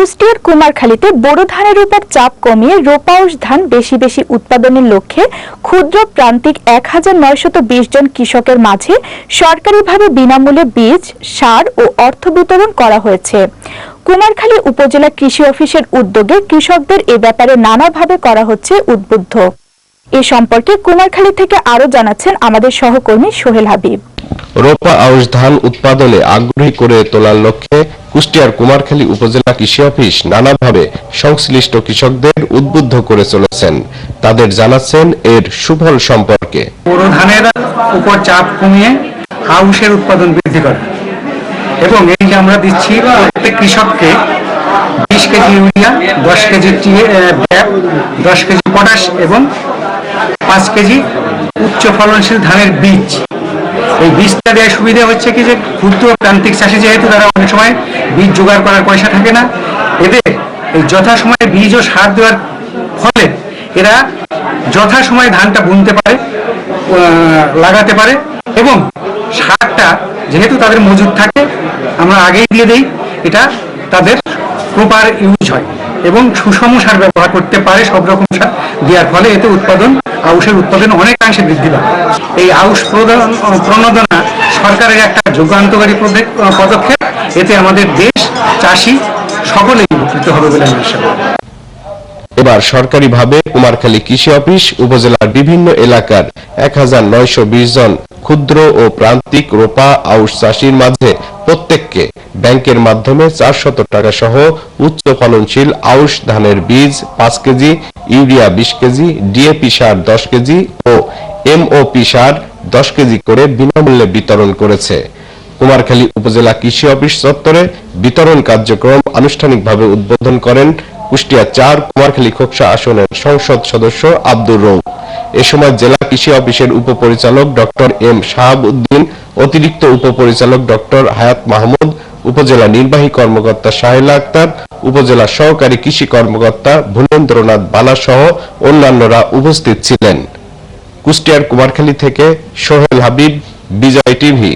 কুষ্টিয়ার কুমারখালীতে বোরো ধানের উপর চাপ কমিয়ে রোপাউস ধান বেশি বেশি উৎপাদনের লক্ষ্যে ক্ষুদ্র প্রান্তিক এক জন কৃষকের মাঝে সরকারিভাবে বিনামূল্যে বীজ, সার ও অর্থ বিতরণ করা হয়েছে। কুমারখালী উপজেলা কৃষি অফিসের উদ্যোগে কৃষকদের এ ব্যাপারে নানাভাবে করা হচ্ছে উদ্বুদ্ধ। এ সম্পর্কে কুমারখালী থেকে আরও জানাচ্ছেন আমাদের সহকর্মী সোহেল হাবিব। রোপা আউশ ধান উৎপাদনে আগ্রহী করে তোলার লক্ষ্যে কুষ্টিয়ার কুমারখালী উপজেলা কৃষি অফিস নানাভাবে সংশ্লিষ্ট কৃষকদের উদ্বুদ্ধ করে চলেছেন। তাদের জানাচ্ছেন এর সুফল সম্পর্কে। বোরো ধানের উপর চাপ কমিয়ে আউশের উৎপাদন বৃদ্ধি করে এবং এই যে আমরা দিচ্ছি প্রত্যেক কৃষককে বিশ কেজি ইউরিয়া, দশ কেজি ব্যাপ দশ কেজি পটাশ এবং পাঁচ কেজি উচ্চ ফলনশীল ধানের বীজ। এই বীজটা দেওয়ার সুবিধা হচ্ছে কি যে ক্ষুদ্র প্রান্তিক চাষি যেহেতু তারা অনেক সময় বীজ জোগাড় করার পয়সা থাকে না, এদের এই যথাসময়ে বীজ ও সার দেওয়ার ফলে এরা যথাসময়ে ধানটা বুনতে পারে লাগাতে পারে এবং সারটা যেহেতু তাদের মজুদ থাকে, আমরা আগেই দিয়ে দেই, এটা তাদের প্রপার ইউজ হয়। এবং সুষম সার ব্যবহার করতে পারে সব রকম সার। দেওয়ার ফলে এতে উৎপাদন আউশের উৎপাদন অনেকাংশে বৃদ্ধি পায়। এই আউশ প্রদান প্রণোদনা সরকারের একটা যুগান্তকারী পদে- পদক্ষেপ। এতে আমাদের দেশ, চাষি সকলেই উপকৃত হবে বলে আমি আশা এবার সরকারিভাবে কুমারখালী কৃষি অফিস, উপজেলার বিভিন্ন এলাকার এক হাজার নয়শো বিশ জন ক্ষুদ্র ও প্রান্তিক রোপা আউশ চাষির মাঝে প্রত্যেককে ব্যাংকের মাধ্যমে চারশত টাকা সহ উচ্চ ফলনশীল আউশ ধানের বীজ পাঁচ কেজি, ইউরিয়া বিশ কেজি, ডিএপি সার দশ কেজি ও এমওপি সার দশ কেজি করে বিনামূল্যে বিতরণ করেছে। কুমারখালী উপজেলা কৃষি অফিস চত্বরে বিতরণ কার্যক্রম আনুষ্ঠানিকভাবে উদ্বোধন করেন কুষ্টিয়া চার কুমারখালী খোকসা আসনের সংসদ সদস্য আব্দুর রৌফ এ সময় জেলা কৃষি অফিসের উপপরিচালক ডক্টর এম শাহাব উদ্দিন অতিরিক্ত উপপরিচালক ডক্টর হায়াত মাহমুদ, উপজেলা নির্বাহী কর্মকর্তা সাহেলা আক্তার, উপজেলা সহকারী কৃষি কর্মকর্তা ভুলেন্দ্রনাথ বালা সহ অন্যান্যরা উপস্থিত ছিলেন। কুষ্টিয়ার কুমারখালী থেকে সোহেল হাবিব, বিজয় টিভি।